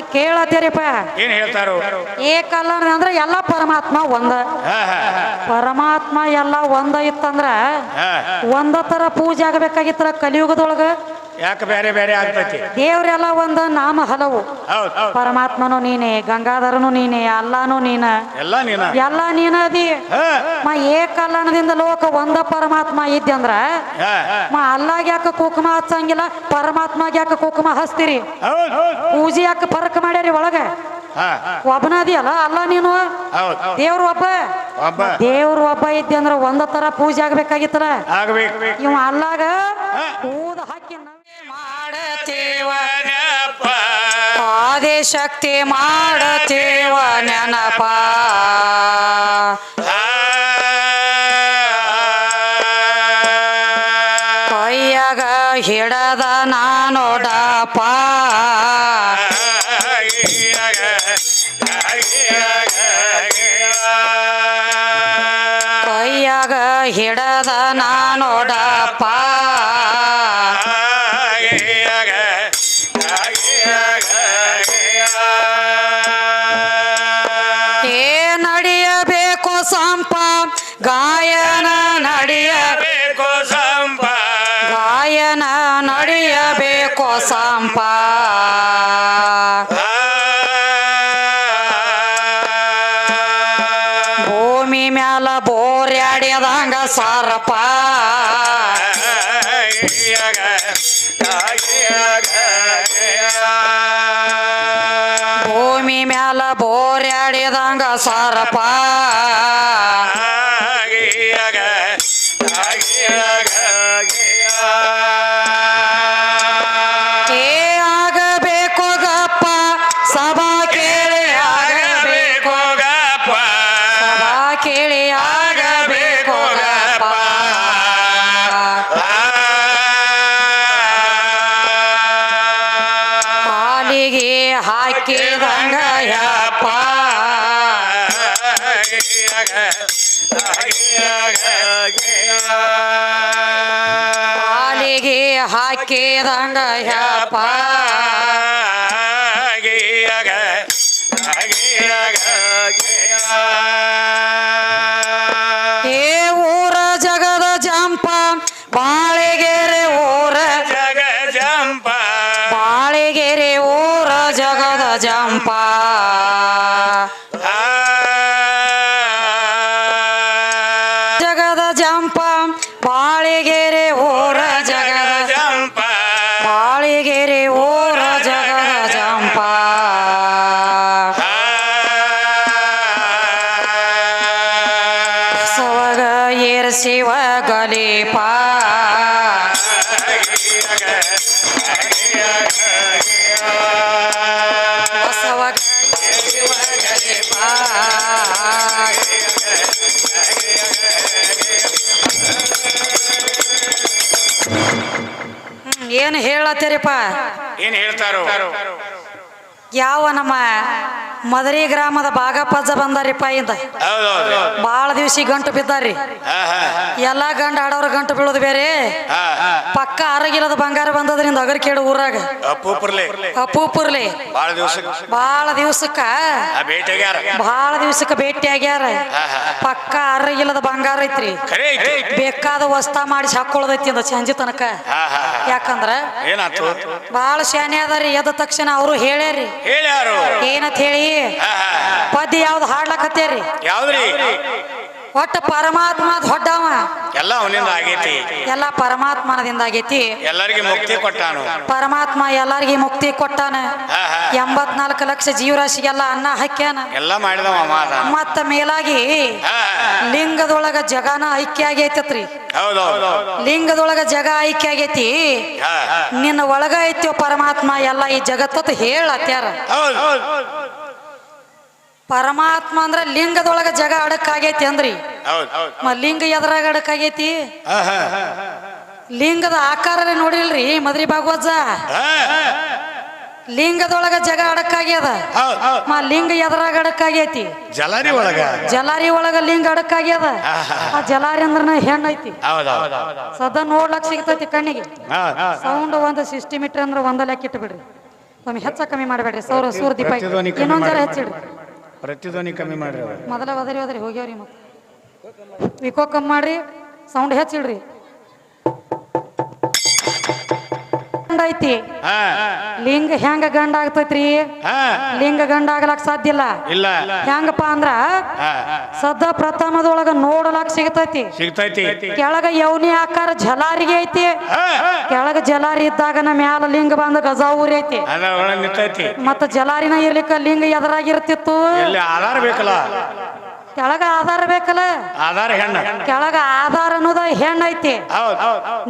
ಕೇಳತ್ತೀರಿಪ್ಪ ಏನ್ ಹೇಳ್ತಾರೋ? ಏಕಲ್ಲ ಅಂದ್ರೆ ಎಲ್ಲ ಪರಮಾತ್ಮ ಒಂದ. ಪರಮಾತ್ಮ ಎಲ್ಲ ಒಂದ ಇತ್ತಂದ್ರ ಒಂದ ತರ ಪೂಜೆ ಆಗ್ಬೇಕಾಗಿತ್ತ ಕಲಿಯುಗದೊಳಗ. ಯಾಕೆ ಬೇರೆ ಬೇರೆ ಆಗ್ತೈತಿ? ದೇವ್ರೆಲ್ಲ ಒಂದ ನಾಮ ಹಲವು. ಹೌದ್ ಹೌದ್. ಪರಮಾತ್ಮನು ನೀನೆ ಗಂಗಾಧರನು ನೀನೆ ಅಲ್ಲಾನು ನೀನ. ಎಲ್ಲ ನೀನ? ಎಲ್ಲ ನೀನ ಅದಿ. ಹಾ. ಮ ಏಕಲ್ಲನದಿಂದ ಲೋಕ ಒಂದ ಪರಮಾತ್ಮ ಇದ್ದಂದ್ರ ಹಾ ಮ ಅಲ್ಲಾಗ ಯಾಕ ಕುಕುಮ ಹಚ್ಚಂಗಿಲ್ಲ ಪರಮಾತ್ಮ ಯಾಕ ಕುಕುಮ ಹಚ್ತೀರಿ? ಹೌದ್ ಹೌದ್. ಪೂಜೆ ಯಾಕೆ ಫರಕ್ ಮಾಡ್ಯಾರಿ ಒಳಗ? ಹಾ ಒಬ್ಬನ ಅದಿಯಲ್ಲ ಅಲ್ಲ ನೀನು? ಹೌದು. ದೇವ್ರು ಒಬ್ಬ? ಒಬ್ಬ. ದೇವ್ರು ಒಬ್ಬ ಇದ್ದೆ ಅಂದ್ರ ಒಂದ ತರ ಪೂಜೆ ಆಗ್ಬೇಕಾಗಿತ್ತಲ್ಲ? ಆಗ್ಬೇಕು. ಇವ ಅಲ್ಲಾಗ ಶಕ್ತಿ ಮಾಡುತ್ತೇವ ನೆನಪ. ಕೊಯ್ಯಾಗ ಹಿಡದ ನಾನೋಡಪ್ಪ ಗಾಯನ ನಡೆಯ ಗಾಯನ ನಡೆಯಬೇಕು ಸಂಪ ಭೂಮಿ ಮ್ಯಾಲ ಬೋರ್ಯಾಡ್ಯದಂಗ ಸಾರಪ್ಪ ಭೂಮಿ ಮ್ಯಾಲ ಬೋರ್ಯಾಡ್ಯದಂಗ ಸಾರಪ್ಪ ಸಭಾ ಕೇಳಿ ಆಗಬೇಕು ಸಭಾ ಕೇಳಿ ಆಗಬೇಕು ಗಪ್ಪ ಕಾಲಿಗೆ ಹಾಕಿದಂಗ ಯಪ್ಪ. ಕಾಲಿಗೆ ಹಾಕಿದಂಗ ang ಏನು ಹೇಳತ್ತೀರಿಪ್ಪ? ಏನ್ ಹೇಳ್ತಾರೋ? ಯಾವ ನಮ್ಮ ಮದರಿ ಗ್ರಾಮದ ಬಾಗಪ್ಪಜ್ಜ ಬಂದಾರಿಪ್ಪ ಇಂದ. ಬಹಳ ದಿವಸ ಗಂಟು ಬಿದ್ದಾರಿ ಎಲ್ಲ ಗಂಡ ಆಡೋರ ಗಂಟು ಬೀಳೋದು ಬೇರೆ. ಪಕ್ಕ ಆರೋಗ್ಯದ ಬಂಗಾರ ಬಂದದ್ರಿಂದ ಅಗರ್ ಕೇಳು ಊರಾಗ ಅಪ್ಪೂಪುರ್ಲಿ ಬಹಳ ಬಾಳ ಬಹಳ ದಿವ್ಸಕ್ಕ. ಬಾಳ ದಿವ್ಸಕ್ಕ ಭೇಟಿ ಆಗ್ಯಾರ. ಪಕ್ಕ ಆರೋಗ್ಯದ ಬಂಗಾರ ಐತ್ರಿ. ಬೇಕಾದ ವಸ್ತ ಮಾಡಿಸಿ ಹಾಕೊಳ್ಳೋದೈತಿ ಅಂದ ಸಂಜೆ ತನಕ. ಯಾಕಂದ್ರ ಬಹಳ ಬಾಳ ಶಾನೆ ಅದಾರಿ ಎದ್ದ ತಕ್ಷಣ ಅವರು ಹೇಳ್ಯಾರಿ. ಏನಂತ ಹೇಳಿ? ಪದ್ಯ ಯಾವ್ದು ಹಾಡ್ಲಕತ್ತೇರಿ? ಯಾವ್ದ್ರಿ? ಒಟ್ಟ ಪರಮಾತ್ಮ ದೊಡ್ಡವ ಎಲ್ಲ ಅವನಿಂದ ಆಗೈತಿ. ಎಲ್ಲ ಪರಮಾತ್ಮನದಿಂದ ಆಗೈತಿ. ಎಲ್ಲರಿಗೆ ಮುಕ್ತಿ ಕೊಟ್ಟಾನು. ಪರಮಾತ್ಮ ಎಲ್ಲರಿಗೆ ಮುಕ್ತಿ ಕೊಟ್ಟಾನ. ಎಂಬತ್ನಾಲ್ಕು ಲಕ್ಷ ಜೀವರಾಶಿಗೆಲ್ಲ ಅನ್ನ ಹಾಕ್ಯಾನ. ಎಲ್ಲ ಮಾಡಿದವ ಮತ್ತ ಮೇಲಾಗಿ ಲಿಂಗದೊಳಗ ಜಗನ ಐಕ್ಯ ಆಗೈತತ್ರಿ. ಲಿಂಗದೊಳಗ ಜಗ ಐಕ್ಯ ಆಗೈತಿ. ನಿನ್ನ ಒಳಗ ಐತಿ ಪರಮಾತ್ಮ ಎಲ್ಲ ಈ ಜಗತ್ತತ್ ಹೇಳತ್ಯಾರ. ಪರಮಾತ್ಮ ಅಂದ್ರ ಲಿಂಗದೊಳಗ ಜಗ ಅಡಕಾಗೈತಿ ಅಂದ್ರಿ. ಮ ಲಿಂಗ ಎದ್ರಾಗ ಅಡಕಾಗೈತಿ? ಲಿಂಗದ ಆಕಾರ ನೋಡಿಲ್ರಿ ಮದ್ರಿ ಭಾಗವಜ್ಜ ಹಾ ಲಿಂಗದೊಳಗ ಜಗ ಅಡಕಾಗ್ಯದ. ಮಾ ಲಿಂಗ ಎದ್ರಾಗ ಅಡಕಾಗೈತಿ. ಜಲಾರಿ ಒಳಗ. ಜಲಾರಿ ಒಳಗ ಲಿಂಗ ಅಡಕ್ಕಾಗ್ಯದ ಆ ಜಲಾರಿ ಅಂದ್ರ ಹೆಣ್ಣು ಐತಿ? ಸದ ನೋಡ್ಲಕ್ ಸಿಗ್ತೈತಿ ಕಣ್ಣಿಗೆ. ಸೌಂಡ್ ಒಂದು ಸಿಸ್ಟಮ್ ಇಟ್ರಿ ಅಂದ್ರೆ ಒಂದ ಲೆಕ್ಕ ಇಟ್ಟು ಬಿಡ್ರಿ ಒಮ್ಮೆ ಹೆಚ್ಚ ಕಮ್ಮಿ ಮಾಡಬೇಡ್ರಿ. ಸೌರ ಸೂರ್ಯ ದೀಪ ಇನ್ನೊಂದ್ ಜರ ಹೆಚ್ಚಿಡ್ರಿ. ಪ್ರತಿಧ್ವನಿ ಕಮ್ಮಿ ಮಾಡ್ರಿ ಮೊದಲ ಹೋಗ್ಯಾವ್ರಿ ಮತ್ತೆ. ವಿಕೋ ಕಮ್ಮಿ ಮಾಡ್ರಿ ಸೌಂಡ್ ಹೆಚ್ಚಿಡ್ರಿ ಐತಿ. ಹಾ. ಲಿಂಗ ಹೆಂಗ ಗಂಡ ಆಗ್ತೈತ್ರಿ? ಲಿಂಗ ಗಂಡ ಆಗ್ಲಕ್ ಸಾಧ್ಯ ಇಲ್ಲ. ಇಲ್ಲ. ಹೆಂಗಪ್ಪ ಅಂದ್ರ ಹಾ. ಸದ್ದ ಪ್ರಥಮದೊಳಗ ನೋಡಲಾಕ್ ಸಿಗತೈತಿ. ಸಿಗ್ತೈತಿ. ಕೆಳಗ ಯೌನಿ ಆಕಾರ ಜಲಾರಿಗೆ ಐತಿ. ಕೆಳಗ ಜಲಾರಿ ಇದ್ದಾಗ ಮ್ಯಾಲ ಲಿಂಗ ಬಂದ ಊರಿ ಐತಿ. ಮತ್ತ ಜಲಾರಿನ ಇರ್ಲಿಕ್ಕ ಲಿಂಗ ಎದುರಾಗಿರ್ತಿತ್ತು. ಆಧಾರ ಬೇಕಲ್ಲ. ಕೆಳಗ ಆಧಾರ ಬೇಕಲ್ಲ? ಆಧಾರ ಹೆಣ್ಣ. ಕೆಳಗ ಆಧಾರ ಅನ್ನೋದ ಹೆಣ್ಣ ಐತಿ.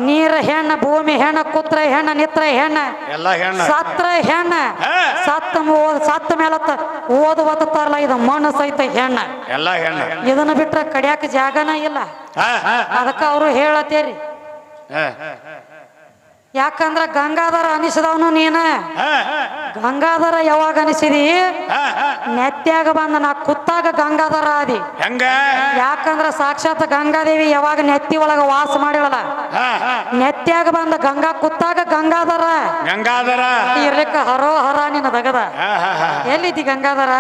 ನೀರ ಹೆಣ್ಣ ಭೂಮಿ ಹೆಣ್ಣ ಕುತ್ರ ಹೆಣ್ಣ ನಿತ್ರ ಹೆಣ್ಣ. ಎಲ್ಲ ಹೆಣ್ಣ. ಸತ್ರ ಹೆಣ್ಣ. ಸತ್ತ ಸತ್ತ ಮೇಲೆ ಓದು ಒತ್ತಾರಲ್ಲ ಇದು ಮಣ್ಣು ಸಹಿತ ಹೆಣ್ಣ. ಎಲ್ಲ ಹೆಣ್ಣ. ಇದನ್ನ ಬಿಟ್ರೆ ಕಡಿಯಾಕ ಜಾಗನ ಇಲ್ಲ. ಅದಕ್ಕ ಅವರು ಹೇಳತ್ತೇರಿ. ಯಾಕಂದ್ರ ಗಂಗಾಧರ ಅನಿಸಿದವನು ನೀನ. ಗಂಗಾಧರ ಯಾವಾಗ ಅನಿಸಿದಿ? ನೆತ್ಯಾಗ ಬಂದ ನಾ ಕುತ್ತಾಗ ಗಂಗಾಧರ ಆದಿ. ಹೆಂಗ? ಯಾಕಂದ್ರ ಸಾಕ್ಷಾತ್ ಗಂಗಾದೇವಿ ಯಾವಾಗ ನೆತ್ತಿ ಒಳಗ ವಾಸ ಮಾಡಿಳಲ್ಲ ನೆತ್ಯಾಗ ಬಂದ ಗಂಗಾ ಕುತ್ತಾಗ ಗಂಗಾಧರ. ಗಂಗಾಧರ. ಇರ್ಲಿಕ್ಕ ಹರೋ ಹರ ನಿನ್ನ ದಗದ. ಎಲ್ಲಿದ್ದಿ ಗಂಗಾಧರ?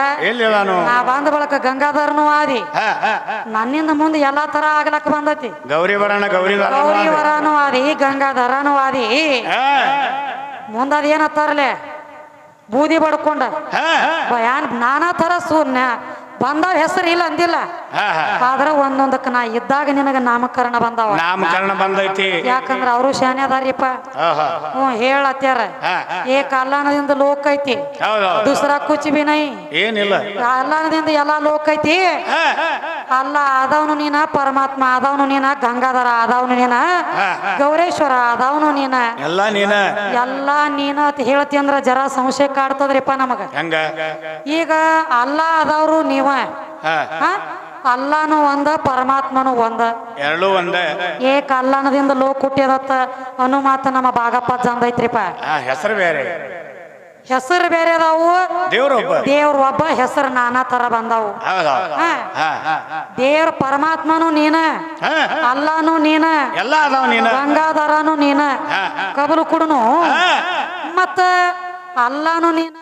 ನಾ ಬಂದ ಬಳಕ ಗಂಗಾಧರನು ಆದಿ. ನನ್ನಿಂದ ಮುಂದೆ ಎಲ್ಲಾ ತರ ಆಗ್ಲಕ್ ಬಂದತಿ. ಗೌರಿ ವರಣ ಗೌರಿ ಗೌರಿ ವರನು ಆದಿ ಗಂಗಾಧರನು ಆದಿ. ಮುಂದದ ಏನತ್ತಾರಲೆ ಬೂದಿ ಬಡ್ಕೊಂಡ. ಯಾನ್ ನಾನಾ ತರ ಸೂರ್ಯ ಬಂದಾವ ಹೆಸರು ಇಲ್ಲ ಅಂದಿಲ್ಲ. ಆದ್ರ ಒಂದೊಂದಕ್ಕ ನಾ ಇದ್ದಾಗ ನಿನಗ ನಾಮಕರಣ ಬಂದಾವ. ನಾಮಕರಣ ಬಂದೈತಿ. ಯಾಕಂದ್ರ ಅವರು ಶಾನೆ ಅದಾರಿಪ್ಪ ಹ್ಞೂ ಹೇಳತ್ಯಾರ. ಏ ಕಲ್ಲಾನದಿಂದ ಲೋಕ ಐತಿ. ಹೌದು ಕುಚಿ ಬಿ ನೈ. ಏನಿಲ್ಲ. ಕಲ್ಯಾಣದಿಂದ ಎಲ್ಲಾ ಲೋಕ ಐತಿ. ಅಲ್ಲ ಆದವನು ನೀನ ಪರಮಾತ್ಮ ಆದವನು ನೀನ ಗಂಗಾಧರ ಆದವನು ನೀನ. ಗೌರೇಶ್ವರ ಆದವನು ನೀನ. ಎಲ್ಲ ನೀನ. ಎಲ್ಲ ನೀನ ಅಂತ ಹೇಳ್ತಿ ಅಂದ್ರ ಜರ ಸಂಶಯ ಕಾಡ್ತದ್ರಿಪ್ಪ ನಮಗ. ಹೆಂಗ? ಈಗ ಅಲ್ಲ ಆದವ್ರು ನೀವ. ಅಲ್ಲನು ಒಂದ ಪರಮಾತ್ಮನು ಒಂದ. ಎರಡು ಒಂದ. ಏಕ ಅಲ್ಲನದಿಂದ ಲೋಕ ಹುಟ್ಟಿದತ್ತ ಅನು ಮಾತ ನಮ್ಮ ಬಾಗಪ್ಪ ಜಂದೈತ್ರಿಪ್ಪ ಹೆಸರು ಬೇರೆ. ಹೆಸರು ಬೇರೆ ಅದಾವು. ದೇವ್ರೊಬ್ಬ ದೇವ್ರ ಒಬ್ಬ ಹೆಸರು ನಾನಾ ತರ ಬಂದಾವು. ದೇವ್ರ ಪರಮಾತ್ಮನು ನೀನ. ಅಲ್ಲಾನು ನೀನ. ಎಲ್ಲ ಅದಾವ ನೀನ. ಗಂಗಾಧರನು ನೀನ. ಕಬಲು ಕುಡನು. ಮತ್ತ ಅಲ್ಲಾನು ನೀನ.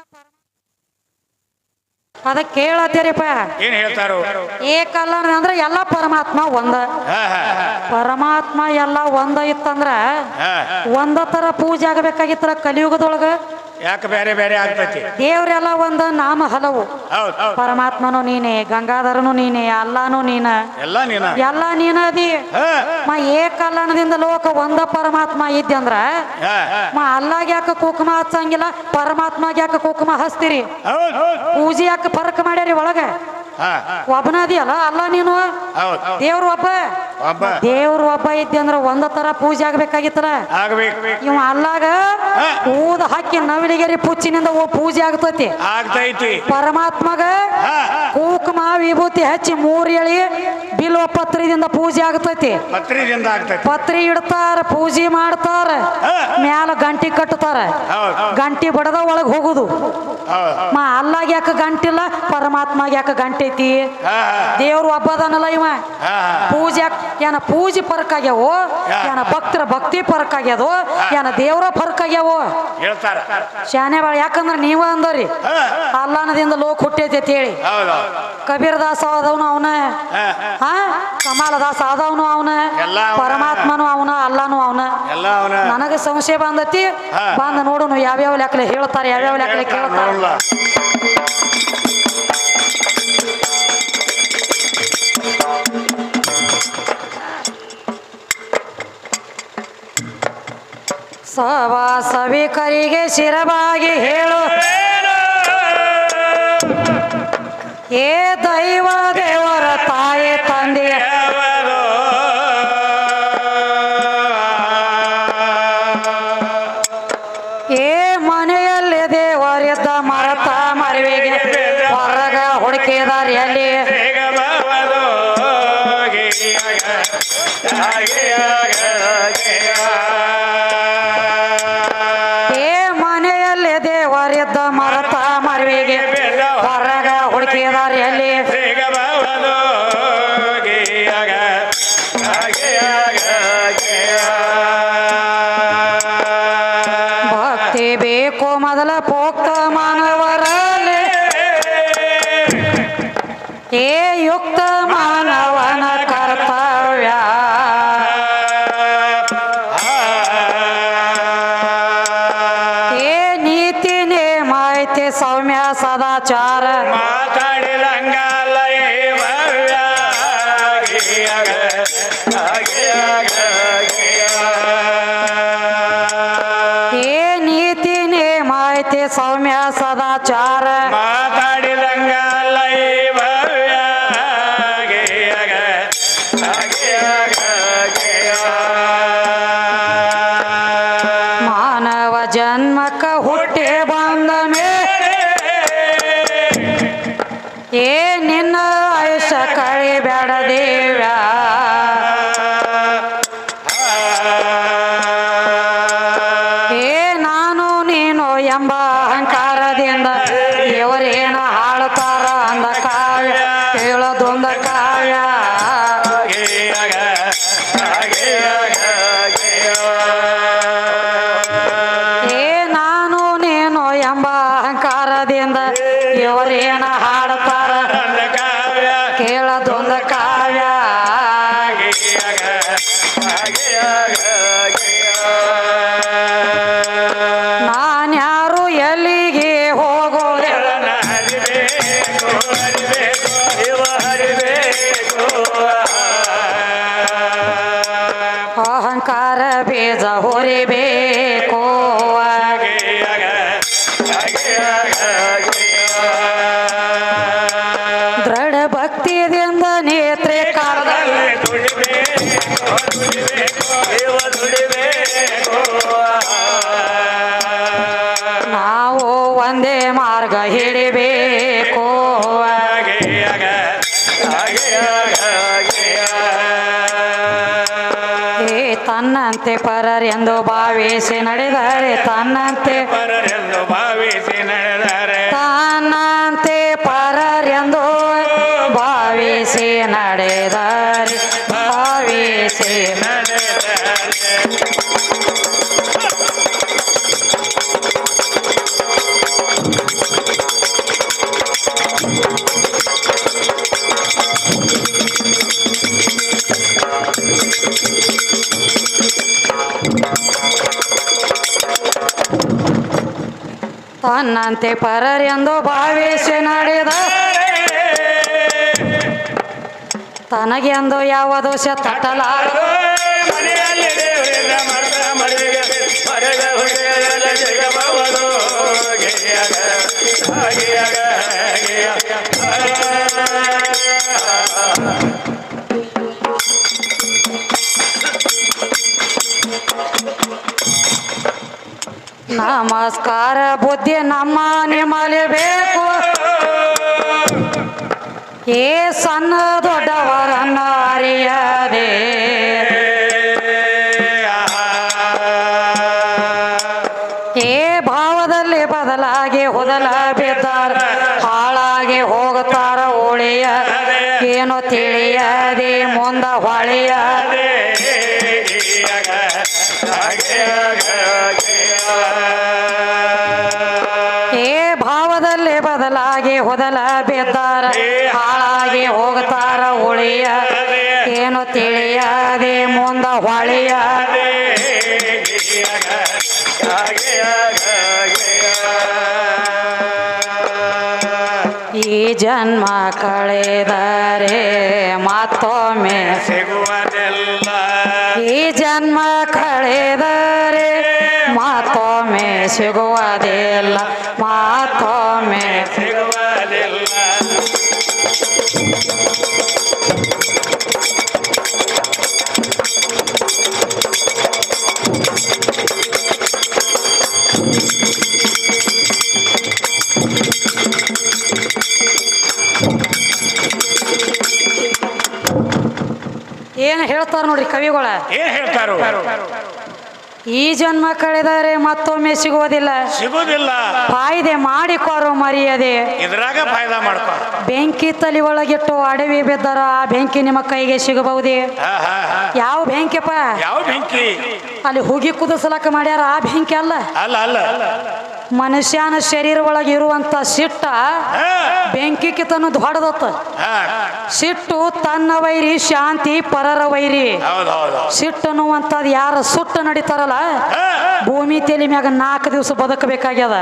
ಅದ ಕೇಳತ್ತೀರಿಪ್ಪ. ಏನ್ ಹೇಳ್ತಾರು? ಏಕಲ್ಲ ಅಂದ್ರೆ ಎಲ್ಲ ಪರಮಾತ್ಮ ಒಂದ. ಪರಮಾತ್ಮ ಎಲ್ಲ ಒಂದ ಇತ್ತಂದ್ರ ಒಂದ ತರ ಪೂಜೆ ಆಗ್ಬೇಕಾಗಿತ್ತ ಕಲಿಯುಗದೊಳಗ. ಯಾಕೆ ಬೇರೆ ಬೇರೆ ಆಗ್ತೈತಿ? ದೇವ್ರೆಲ್ಲ ಒಂದು ನಾಮ ಹಲವು. ಹೌದ್ ಹೌದ್. ಪರಮಾತ್ಮನು ನೀನೆ ಗಂಗಾಧರನು ನೀನೆ ಅಲ್ಲಾನು ನೀನ. ಎಲ್ಲ ನೀನ? ಎಲ್ಲ ನೀನದಿ ಮಾ ಲೋಕ ಒಂದ ಪರಮಾತ್ಮ ಇದ್ದಂದ್ರ ಮಾ ಮ ಅಲ್ಲಾಗ ಯಾಕ ಕುಕುಮ ಹಚ್ಚಂಗಿಲ್ಲ ಪರಮಾತ್ಮಾಗ ಯಾಕ ಕುಕುಮ ಹಚ್ತೀರಿ? ಪೂಜೆ ಯಾಕೆ ಫರಕ್ ಮಾಡ್ಯಾರಿ ಒಳಗ? ಹಾ. ಅದಿಯಲ್ಲ ಅಲ್ಲ ನೀನು? ದೇವ್ರ ಒಬ್ಬ? ದೇವ್ರ ಒಬ್ಬ ಇದ್ದೆ ಅಂದ್ರ ಒಂದ ತರ ಪೂಜೆ ಆಗ್ಬೇಕಾಗಿತ್ತಲ್ಲ? ಆಗ್ಬೇಕು. ಇವ ಅಲ್ಲಾಗ ಊದ ಹಾಕಿ ನವಿಲಿಗೆರಿ ಪುಚ್ಚಿನಿಂದ ಪೂಜೆ ಆಗ್ತೈತಿ. ಪರಮಾತ್ಮಗ ಕುಂಕುಮ ವಿಭೂತಿ ಹಚ್ಚಿ ಮೂರ್ ಎಳಿ ಬಿಲ್ವ ಪತ್ರಿದಿಂದ ಪೂಜೆ ಆಗ್ತೈತಿ. ಪತ್ರಿ ಇಡ್ತಾರ ಪೂಜೆ ಮಾಡ್ತಾರ. ಮ್ಯಾಲ ಗಂಟಿ ಕಟ್ಟುತ್ತಾರ ಹೌದ್. ಗಂಟಿ ಬಡದ ಒಳಗ್ ಹೋಗುದು. ಮ ಅಲ್ಲಾಗ ಯಾಕ ಗಂಟಿಲ್ಲ ಪರಮಾತ್ಮಾಗ ಯಾಕ ಗಂಟೈತಿ? ದೇವ್ರು ಒಬ್ಬದನಲ್ಲ ಇವ. ಪೂಜೆ ಯಾಕ ಏನ ಪೂಜೆ ಪರಕ್ ಆಗ್ಯಾವೋ ಏನ ಭಕ್ತರ ಭಕ್ತಿ ಪರಕ್ ಆಗ್ಯಾದೋ ಏನ ದೇವ್ರ ಪರಕ್ ಆಗ್ಯಾವೋ. ಶಾನೆ ಬಾಳ ಯಾಕಂದ್ರ ನೀವ ಅಂದವ್ರಿ ಅಲ್ಲಾನದಿಂದ ಲೋಕ ಹುಟ್ಟೈತಿ ಅಂತ ಹೇಳಿ. ಕಬೀರ್ದಾಸ ಹೌದ್. ಕಬೀರ್ ದಾಸ ಆದವನು ಅವನ ಹಾ? ಹಾ ಸಾಧವನು ಅವನ ಪರಮಾತ್ಮನು ಅವನ ಅಲ್ಲಾನು ಅವನ. ನನಗೆ ಸಂಶಯ ಬಂದತಿ. ಬಂದ ನೋಡುನು ಯಾವ್ಯಾವ ಲೆಕ್ಕಲೆ ಹೇಳ್ತಾರೆ ಯಾವ್ಯಾವ ಲೆಕ್ಕಲೆ ಕೇಳ್ತಾರೆ. ಸವಾ ಸವಿಕರಿಗೆ ಶಿರವಾಗಿ ಹೇಳು. ಏ ದೈವ ಪೋಕ್ತ ಮಾನವರಲ್ಲಿ. ಏ ಯುಕ್ತ ಮಾನವನ ಕಾವ್ಯ ಒಂದೇ ಮಾರ್ಗ ಹಿಡಿಬೇಕು. ಏ ತನ್ನಂತೆ ಪರರೆಂದು ಭಾವಿಸಿ ನಡೆದರೆ ತನ್ನಂತೆ ಪರರೆಂದು ಭಾವಿಸಿ ತನ್ನಂತೆ ಪರರೆಂದು ಭಾವಿಸಿ ನಡೆದ ತನಗೆಂದು ಯಾವ ದೋಷ ತಟ್ಟಲಾರ ನಮಸ್ಕಾರ, ಬುದ್ಧಿ ನಮ್ಮ ನಿಮ್ಮಲ್ಲಿ ಬೇಕು. ಏ ಸಣ್ಣ ದೊಡ್ಡವರನ್ನ ಅರಿಯದೆ. ಏ ಭಾವದಲ್ಲಿ ಬದಲಾಗಿ ಹೊದಲ ಬಿದ್ದಾರ ಹಾಳಾಗಿ ಹೋಗುತ್ತಾರ ಉಳಿಯ, ಏನು ತಿಳಿಯದೆ, ಮುಂದ ಹೊಳೆಯ. ಈ ಜನ್ಮ ಕಳೆದರೆ ಮತ್ತೊಮ್ಮೆ ಸಿಗುವುದಿಲ್ಲ ಈ ಜನ್ಮ ಕಳೆದರೆ ಮತ್ತೊಮ್ಮೆ ಸಿಗುವುದಿಲ್ಲ ಹೇಳ್ತಾರ ನೋಡ್ರಿ ಕವಿಗಳ. ಏನ್ ಹೇಳ್ತಾರು? ಈ ಜನ್ಮ ಕಳೆದರೆ ಮತ್ತೊಮ್ಮೆ ಸಿಗುವುದಿಲ್ಲ. ಸಿಗೋದಿಲ್ಲ ಫಾಯ್ದೆ ಮಾಡಿಕೊರು ಮರೆಯದೆ. ಇದ್ರಾಗ ಫಾಯ್ದಾ ಮಾಡ್ಕೊ ಬೆಂಕಿ ತಲೆ ಒಳಗಿಟ್ಟು ಅಡವಿ ಬಿದ್ದರ ಆ ಬೆಂಕಿ ನಿಮ್ಮ ಕೈಗೆ ಸಿಗಬಹುದೇ. ಯಾವ ಬೆಂಕಿಪ್ಪ ಯಾವ ಬೆಂಕಿ? ಅಲ್ಲಿ ಹುಗಿ ಕುದಿಸಲಕ್ಕ ಮಾಡ್ಯಾರ ಆ ಬೆಂಕಿ ಅಲ್ಲ? ಅಲ್ಲ ಅಲ್ಲ. ಮನುಷ್ಯನ ಶರೀರ ಒಳಗೆ ಇರುವಂತ ಸಿಟ್ಟ ಬೆಂಕಿ ತನ್ನ ಹೊಡೆದತ್ತ. ಸಿಟ್ಟು ತನ್ನ ವೈರಿ ಶಾಂತಿ ಪರರ ವೈರಿ. ಸಿಟ್ಟು ಅನ್ನುವಂಥದ್ದು ಯಾರ ಸುಟ್ಟು ನಡೀತಾರಲ್ಲ ಭೂಮಿ ತೆಲಿ ಮ್ಯಾಗ ನಾಲ್ಕು ದಿವಸ ಬದುಕಬೇಕಾಗ್ಯದ.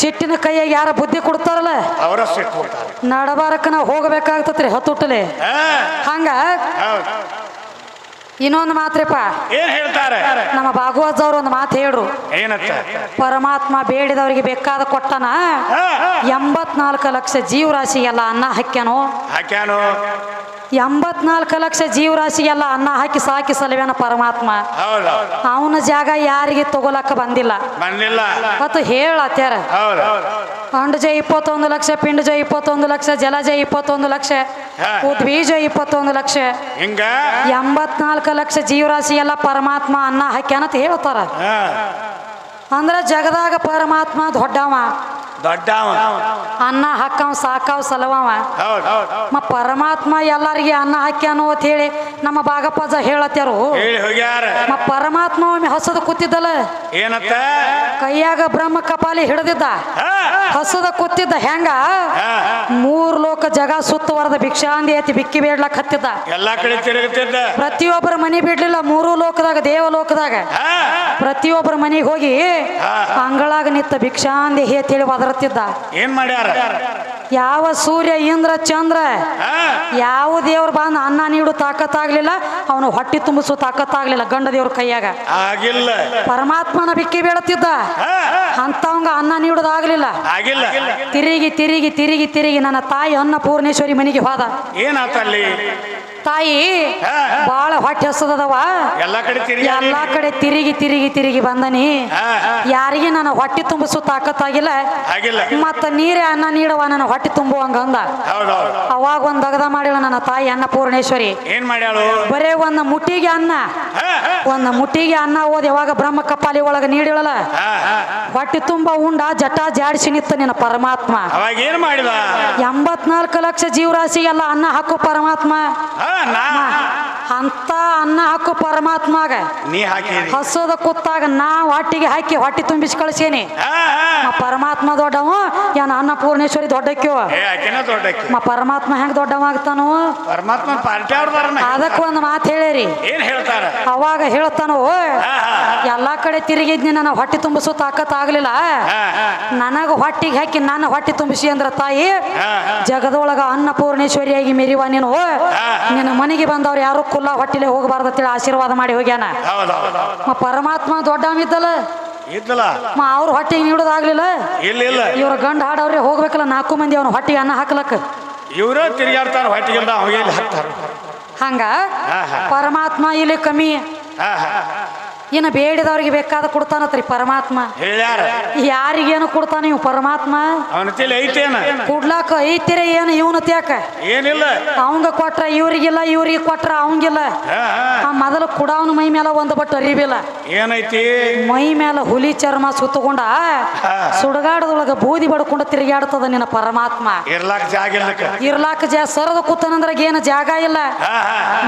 ಸಿಟ್ಟಿನ ಕೈಯಾಗ ಯಾರ ಬುದ್ಧಿ ಕೊಡ್ತಾರಲ್ಲ ಅವರ ಸಿಟ್ಟು ಕೊಡ್ತಾರೆ. ನಡಬಾರಕ ನಾವು ಹೋಗಬೇಕಾಗ್ತತ್ರಿ ಹತ್ತುಟ್ಟಲೆ ಹಂಗ. ಇನ್ನೊಂದು ಮಾತ್ರಪ್ಪ. ಏನ್ ಹೇಳ್ತಾರೆ? ನಮ್ಮ ಭಾಗವತ್ ಅವ್ರು ಒಂದು ಮಾತು ಹೇಳ್ರು. ಪರಮಾತ್ಮ ಬೇಡಿದವರಿಗೆ ಬೇಕಾದ ಕೊಟ್ಟನ ಎಂಬತ್ನಾಲ್ಕು ಲಕ್ಷ ಜೀವರಾಶಿಗೆಲ್ಲ ಅನ್ನ ಹಾಕ್ಯಾನೋ? ಹಾಕ್ಯಾನು? ಎಂಬತ್ನಾಲ್ಕು ಲಕ್ಷ ಜೀವರಾಶಿಗೆಲ್ಲ ಅನ್ನ ಹಾಕಿ ಸಾಕಿ ಸಲವೇನ ಪರಮಾತ್ಮ. ಅವನ ಜಾಗ ಯಾರಿಗೆ ತಗೋಲಕ್ಕ ಬಂದಿಲ್ಲ. ಮತ್ತು ಹೇಳತ್ಯಾರ ಅಂಡಜ ಇಪ್ಪತ್ತೊಂದು ಲಕ್ಷ ಪಿಂಡಜ ಇಪ್ಪತ್ತೊಂದು ಲಕ್ಷ ಜಲಜ ಇಪ್ಪತ್ತೊಂದು ಲಕ್ಷ ಉದ್ವೀಜ ಉದ್ಬೀಜ ಇಪ್ಪತ್ತೊಂದು ಲಕ್ಷ. ಎಂಬತ್ನಾಲ್ಕು ಲಕ್ಷ ಜೀವರಾಶಿ ಎಲ್ಲ ಪರಮಾತ್ಮ ಅನ್ನ ಹಾಕ್ಯಾನಂತ ಹೇಳ್ತಾರ. ಅಂದ್ರ ಜಗದಾಗ ಪರಮಾತ್ಮ ದೊಡ್ಡವ. ದೊಡ್ಡವ ಅನ್ನ ಹಾಕವ್ ಸಾಕವ ಸಲವವ. ಹೌದ್. ಮ ಪರಮಾತ್ಮ ಎಲ್ಲರಿಗೆ ಅನ್ನ ಹಾಕ್ಯಾನು ಅಂತ ಹೇಳಿ ನಮ್ಮ ಬಾಗಪ್ಪಜ ಹೇಳತ್ಯಾರು. ಹೇಳಿ ಹೋಗ್ಯಾರ. ಮ ಪರಮಾತ್ಮ ಒಮ್ಮೆ ಹಸದ ಕೂತಿದ್ದಲ್ಲ. ಏನತ್ತ? ಕೈಯಾಗ ಬ್ರಹ್ಮ ಕಪಾಲಿ ಹಿಡಿದಿದ್ದ. ಹಾ, ಹಸದ ಕೂತಿದ್ದ ಹೆಂಗ? ಹಾ. ಮೂರ್ ಲೋಕ ಜಗ ಸುತ್ತುವರೆದ ಭಿಕ್ಷಾಂದಿ ಐತಿ ಬಿಕ್ಕಿ ಬೇಡ್ಲಕ್ ಹತ್ತಿದ್ದ. ಎಲ್ಲಾ ಕಡೆ ತಿರುಗುತ್ತಿದ್ದ. ಪ್ರತಿಯೊಬ್ಬರ ಮನೆ ಬಿಡ್ಲಿಲ್ಲ ಮೂರು ಲೋಕದಾಗ ದೇವ ಲೋಕದಾಗ. ಪ್ರತಿಯೊಬ್ಬರ ಮನೆಗೆ ಹೋಗಿ ಅಂಗಳಾಗ ನಿತ್ತ ಭಿಕ್ಷಾಂದಿ ಹೇಳಿ ಒದರತ್ತಿದ್ದ ಏನ್ ಮಾಡ್ಯಾರ? ಯಾವ ಸೂರ್ಯ ಇಂದ್ರ ಚಂದ್ರ ಯಾವ ದೇವ್ರ ಬಂದ ಅನ್ನ ನೀಡು ತಾಕತ್ತಾಗ್ಲಿಲ್ಲ ಅವನು ಹೊಟ್ಟಿ ತುಂಬಿಸು ತಾಕತ್ತಾಗ್ಲಿಲ್ಲ ಗಂಡ ದೇವ್ರ ಕೈಯಾಗ. ಆಗಿಲ್ಲ. ಪರಮಾತ್ಮನ ಬಿಕ್ಕಿ ಬೀಳತ್ತಿದ್ದ ಅಂತವಂಗ ಅನ್ನ ನೀಡುದಾಗ್ಲಿಲ್ಲ. ತಿರುಗಿ ತಿರುಗಿ ತಿರುಗಿ ತಿರುಗಿ ನನ್ನ ತಾಯಿ ಅನ್ನಪೂರ್ಣೇಶ್ವರಿ ಮನೆಗೆ ಹೋದ. ಏನಾತಲ್ಲಿ? ತಾಯಿ. ಬಾಳ ಹೊಟ್ಟೆ ಹಸದವ ಎಲ್ಲಾ ಕಡೆ ತಿರುಗಿ ಎಲ್ಲಾ ಕಡೆ ತಿರುಗಿ ತಿರುಗಿ ತಿರುಗಿ ಬಂದನಿ. ಯಾರಿಗೆ ನನ್ನ ಹೊಟ್ಟೆ ತುಂಬಿಸು ತಾಕತ್ತಾಗಿಲ್ಲ. ಆಗಿಲ್ಲ. ಮತ್ತ ನೀರೇ ಅನ್ನ ನೀಡವ ನನ್ನ ಹೊಟ್ಟೆ ತುಂಬುವಂಗ ಅಂದ ಹೌದ್ ಹೌದ್. ಅವಾಗ ಒಂದ್ ದಗದ ಮಾಡಿಳ ನನ್ನ ತಾಯಿ ಅನ್ನ ಪೂರ್ಣೇಶ್ವರಿ ಬರೇ ಒಂದ್ ಮುಟ್ಟಿಗೆ ಅನ್ನ. ಒಂದ್ ಮುಟ್ಟಿಗೆ ಅನ್ನ ಓದ್ ಯಾವಾಗ ಬ್ರಹ್ಮ ಕಪಾಲಿ ಒಳಗ ನೀಡಿಳಲ್ಲ ಹಾ. ಹೊಟ್ಟೆ ತುಂಬ ಉಂಡ ಜಟ ಜಾಡಿಸಿ ನಿತ್ತ ನಿನ್ನ ಪರಮಾತ್ಮ. ಅವಾಗ ಏನ್ ಮಾಡಿದ? ಎಂಬತ್ನಾಲ್ಕು ಲಕ್ಷ ಜೀವರಾಶಿಗೆಲ್ಲ ಅನ್ನ ಹಾಕು ಪರಮಾತ್ಮ. ಹಾ, ನಾ ಅಂತ ಅನ್ನ ಹಾಕು ಪರಮಾತ್ಮಾಗ. ನೀ ಹಾಕಿ ಹಸದ ಕೂತಾಗ ನಾ ಹೊಟ್ಟಿಗೆ ಹಾಕಿ ಹೊಟ್ಟಿ ತುಂಬಿಸಿ ಕಳಿಸೇನಿ. ಪರಮಾತ್ಮ ದೊಡ್ಡವ ಯಾನ ಅನ್ನ ಪೂರ್ಣೇಶ್ವರಿ ಏ ಮಾ ಪರಮಾತ್ಮ ಹೆಂಗ್ ದೊಡ್ಡವ ಆಗ್ತಾನೋ? ಪರಮಾತ್ಮ ಅದಕ್ಕೆ ಒಂದು ಮಾತು ಹೇಳಿರಿ ಏನ್ ಅವಾಗ ಹೇಳ್ತಾನೋ ಎಲ್ಲಾ ಕಡೆ ತಿರುಗಿದ್ನಿ ನನ್ನ ಹೊಟ್ಟೆ ತುಂಬಿಸೋ ತಾಕತ್ ಆಗ್ಲಿಲ್ಲ. ನನಗ ಹೊಟ್ಟಿಗೆ ಹಾಕಿ ನನ್ನ ಹೊಟ್ಟೆ ತುಂಬಿಸಿ ಅಂದ್ರ ತಾಯಿ ಜಗದೊಳಗ ಅನ್ನ ಪೂರ್ಣೇಶ್ವರಿಯಾಗಿ ಮೆರಿವ ನೀನು. ನಿನ್ನ ಮನೆಗೆ ಬಂದವ್ರು ಯಾರು? ಕುಲ್ಲ ಹೊಟ್ಟಿಲೆ ಹೋಗಬಾರ್ದು ಅಂತೇಳಿ ಆಶೀರ್ವಾದ ಮಾಡಿ ಹೋಗ್ಯಾನ. ಮ ಪರಮಾತ್ಮ ದೊಡ್ಡವಿದ್ದಲ್ಲ ಇದ್ದಲ್ಲ. ಮ ಅವ್ರ ಹೊಟ್ಟಿಗೆ ನೀಡೋದಾಗ್ಲಿಲ್ಲ. ಇಲ್ಲ ಇಲ್ಲ. ಇವ್ರ ಗಂಡ ಹಾಡವ್ರೆ ಹೋಗ್ಬೇಕಲ್ಲ ನಾಲ್ಕು ಮಂದಿ ಅವ್ನ ಹೊಟ್ಟಿಗೆ ಅನ್ನ ಹಾಕ್ಲಕ್ಕ. ಇವರೇ ತಿರುಗಾಡ್ತಾರ ಹಾಕ್ತಾರ. ಹಂಗ. ಪರಮಾತ್ಮ ಇಲ್ಲಿ ಕಮ್ಮಿ. ಇನ್ನು ಬೇಡಿದವ್ರಿಗೆ ಬೇಕಾದ ಕೊಡ್ತಾನತ್ರಿ ಪರಮಾತ್ಮ. ಹೇಳ್ಯಾರ? ಯಾರಿಗೇನು ಕೊಡ್ತಾನ ಇವ್ ಪರಮಾತ್ಮ? ಐತೇನ ಕೊಡ್ಲಾಕ ಐತಿರ ಏನು ಇವನ ತ್ಯಾಕ ಏನಿಲ್ಲ. ಅವಂಗ ಕೊಟ್ರ ಇವ್ರಿಗಿಲ್ಲ ಇವ್ರಿಗೆ ಕೊಟ್ರ ಅವಂಗಿಲ್ಲ. ಆ ಮೊದಲು ಕುಡಾವನ ಮೈ ಮೇಲೆ ಒಂದು ಬಟ್ ಅರಿಬಿಲ್ಲ ಏನೈತಿ? ಮೈ ಮೇಲೆ ಹುಲಿ ಚರ್ಮ ಸುತ್ತಕೊಂಡ ಸುಡಗಾಡದೊಳಗ ಬೂದಿ ಬಡ್ಕೊಂಡು ತಿರುಗಾಡ್ತದ ನಿನ್ನ ಪರಮಾತ್ಮ. ಇರ್ಲಾಕ್ ಜಾಗ ಇರ್ಲಾಕ ಜಾ ಸರದ ಕೂತನಂದ್ರ ಏನು ಜಾಗ ಇಲ್ಲ.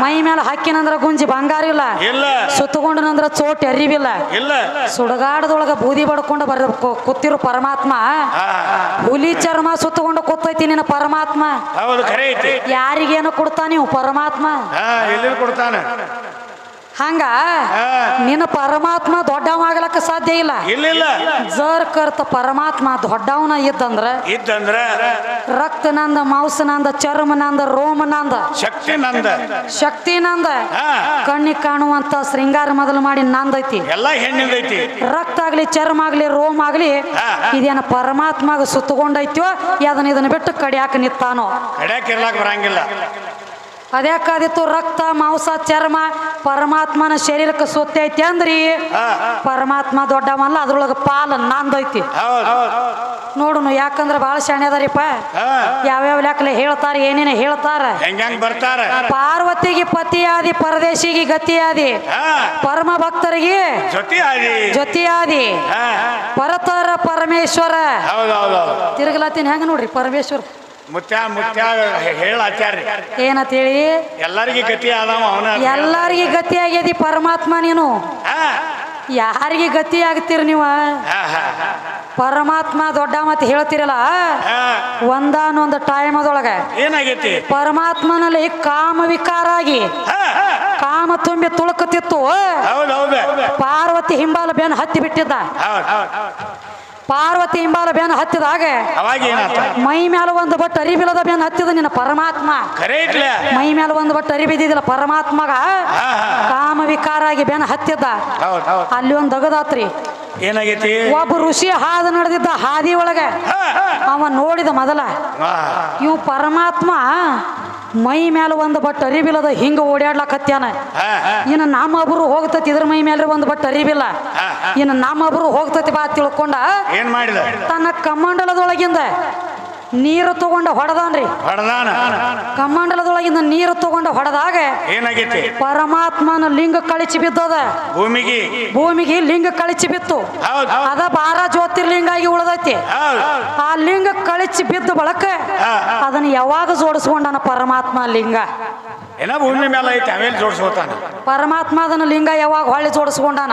ಮೈ ಮೇಲೆ ಹಾಕಿನಂದ್ರ ಗುಂಜಿ ಬಂಗಾರ ಇಲ್ಲ. ಇಲ್ಲ. ಸುತ್ತಕೊಂಡನಂದ್ರ ಚೋಟ್ ಅರಿವಿಲ್ಲ. ಇಲ್ಲ. ಸುಡಗಾಡದೊಳಗ ಬೂದಿ ಬಡ್ಕೊಂಡು ಬರ ಕೂತಿರು ಪರಮಾತ್ಮ. ಹುಲಿ ಚರ್ಮ ಸುತ್ತಕೊಂಡು ಕೂತೈತಿ ನಿನ್ನ ಪರಮಾತ್ಮ. ಯಾರಿಗೇನು ಕೊಡ್ತಾನೆ ನೀವು ಪರಮಾತ್ಮ? ಕೊಡ್ತಾನ. ಹಂಗ? ನಿನ್ನ ಪರಮಾತ್ಮ ದೊಡ್ಡವಾಗ್ಲಕ್ಕ ಸಾಧ್ಯ ಇಲ್ಲ. ಇಲ್ಲ ಜರ್ ಕರ್ತ ಪರಮಾತ್ಮ ದೊಡ್ಡವನ ಇದ್ದಂದ್ರ? ಇದ್ದಂದ್ರ? ರಕ್ತ ನಂದ ಮಾಂಸ ನಂದ ಚರ್ಮ ನಂದ ರೋಮ ನಂದ ಶಕ್ತಿ ನಂದ ಶಕ್ತಿ ನಂದ ಕಣ್ಣಿಗೆ ಕಾಣುವಂತ ಶೃಂಗಾರ ಮೊದಲು ಮಾಡಿ ನಂದೈತಿ. ಎಲ್ಲ ಹೆಣ್ಣಿಂದೈತಿ. ರಕ್ತ ಆಗ್ಲಿ ಚರ್ಮ ಆಗ್ಲಿ ರೋಮ ಆಗ್ಲಿ. ಇದೇನ ಪರಮಾತ್ಮಗ ಸುತ್ತಕೊಂಡೈತ್ಯೋ ಅದನ್ನ ಇದನ್ನ ಬಿಟ್ಟು ಕಡಿಯಾಕ ನಿತ್ತಾನೋ ಕಡಿಯಾಕ ಇರ್ಲಾಕ್ ಬರಂಗಿಲ್ಲ. ಅದ್ಯಾಕಾದಿತ್ತು ರಕ್ತ ಮಾಂಸ ಚರ್ಮ ಪರಮಾತ್ಮನ ಶರೀರಕ್ಕೆ ಸುತ್ತೈತಿ ಅಂದ್ರಿ? ಪರಮಾತ್ಮ ದೊಡ್ಡವಲ್ಲ ಅದ್ರೊಳಗೆ ಪಾಲ ನಂದೈತಿ ನೋಡುನು ಯಾಕಂದ್ರೆ ಬಹಳ ಶಾಣೆ ಅದಾರಿಪ್ಪ. ಯಾವ್ಯಾವ ಲೆಕ್ಕಲೆ ಹೇಳ್ತಾರ ಏನೇನ ಹೇಳ್ತಾರ? ಪಾರ್ವತಿಗೆ ಪತಿಯಾದಿ ಪರದೇಶಿಗೆ ಗತಿಯಾದಿ. ಪರಮ ಭಕ್ತರಿಗೆ ಜೊತೆಯಾದಿ ಪರತರ ಪರಮೇಶ್ವರ. ತಿರುಗಲತ್ತೀನಿ ಹೆಂಗ ನೋಡ್ರಿ ಪರಮೇಶ್ವರ? ಮುತ್ಯ ಏನಂತ ಹೇಳಿ ಎಲ್ಲರಿಗೆ ಗತಿ ಆದವ ಅವನ ಎಲ್ಲಾರಿಗೆ ಗತಿ ಆಗ್ಯದಿ ಪರಮಾತ್ಮ ನೀನು. ಯಾರಿಗೆ ಗತಿ ಆಗ್ತೀರಿ ನೀವು? ಪರಮಾತ್ಮ ದೊಡ್ಡ ಮತ್ತೆ ಹೇಳ್ತಿರಲ್ಲ. ಒಂದಾನೊಂದು ಟೈಮ್ ಅದೊಳಗೆ ಏನಾಗೈತಿ? ಪರಮಾತ್ಮನಲ್ಲಿ ಕಾಮ ವಿಕಾರ ಆಗಿ. ಕಾಮ ತುಂಬಿ ತುಳುಕುತ್ತಿತ್ತು. ಪಾರ್ವತಿ ಹಿಂಬಾಲ ಬೆನ್ ಹತ್ತಿ ಬಿಟ್ಟಿದ್ದ. ಪಾರ್ವತಿ ಹಿಂಬಾಲ ಬೆನ್ ಹತ್ತಿದಾಗ ಅವಾಗ ಏನಾತ ಮೈ ಮ್ಯಾಲ ಒಂದು ಬಟ್ ಅರಿಬಿಲ್ಲದ ಬೆನ್ ಹತ್ತಿದ ನಿನ್ನ ಪರಮಾತ್ಮ. ಇಟ್ಲೆ ಮೈ ಮ್ಯಾಲ ಒಂದು ಬಟ್ ಅರಿಬಿದ್ದಿಲ್ಲ ಪರಮಾತ್ಮಗ. ಕಾಮ ವಿಕಾರ ಆಗಿ ಬೆನ್ ಹತ್ತಿದ್ದ. ಹೌದ್ ಹೌದ್. ಅಲ್ಲಿ ಒಂದು ದಗದಾತ್ರಿ. ಏನಾಗೈತಿ? ಒಬ್ಬ ಋಷಿ ಹಾದು ನಡೆದಿದ್ದ ಹಾದಿ ಒಳಗೆ. ಅವ ನೋಡಿದ ಮೊದಲ. ಇವು ಪರಮಾತ್ಮ ಮೈ ಮ್ಯಾಲ ಒಂದು ಬಟ್ ಅರಿಬಿಲ್ಲದ ಹಿಂಗ ಓಡಾಡ್ಲಕತ್ಯಾನ. ಇನ್ನು ನಮ್ಮೊಬ್ರು ಹೋಗ್ತತಿ ಇದ್ರ ಮೈ ಮೇಲೆ ಒಂದು ಬಟ್ ಅರಿಬಿಲ್ಲ. ಇನ್ನು ನಮ್ಮೊಬ್ರು ಹೋಗ್ತತಿ ಬಾ ತಿಳ್ಕೊಂಡ ತನ್ನ ಕಮಂಡಲದೊಳಗಿಂದ ನೀರು ತಗೊಂಡ ಹೊಡೆದಾನ್ರಿ. ಹೊಡೆದಾನ? ಕಮಂಡಲದೊಳಗಿಂದ ನೀರು ತಗೊಂಡ ಹೊಡೆದಾಗ ಏನಾಗೈತಿ? ಪರಮಾತ್ಮನ ಲಿಂಗ ಕಳಿಸಿ ಬಿದ್ದದ. ಭೂಮಿಗೆ? ಭೂಮಿಗೆ ಲಿಂಗ ಕಳಿಸಿ ಬಿತ್ತು. ಅದ ಬಾರ ಜ್ಯೋತಿರ್ಲಿಂಗ ಆಗಿ ಉಳದೈತಿ ಆ ಲಿಂಗ ಕಳಿಸಿ ಬಿದ್ದ ಬಳಕ. ಅದನ್ನ ಯಾವಾಗ ಜೋಡಿಸ್ಕೊಂಡನ ಪರಮಾತ್ಮ ಲಿಂಗ? ಏನ ಭೂಮಿ ಮೇಲೆ ಐತಿ ಆಮೇಲೆ ಜೋಡಿಸ್ಕೊತಾನ? ಪರಮಾತ್ಮ ಅದನ್ನ ಲಿಂಗ ಯಾವಾಗ ಹೊಳ್ಳಿ ಜೋಡಿಸ್ಕೊಂಡಾನ?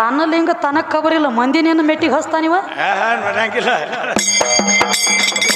ತನ್ನ ಲಿಂಗ ತನಕ ಕಬರಿಲ್ಲ ಮಂದಿ ನಿನ್ನ ಮೆಟ್ಟಿಗೆ ಹಸ್ತಾನಿವ ಹಾ ಹಾ ನೋಡಂಗಿಲ್ಲ Thank you.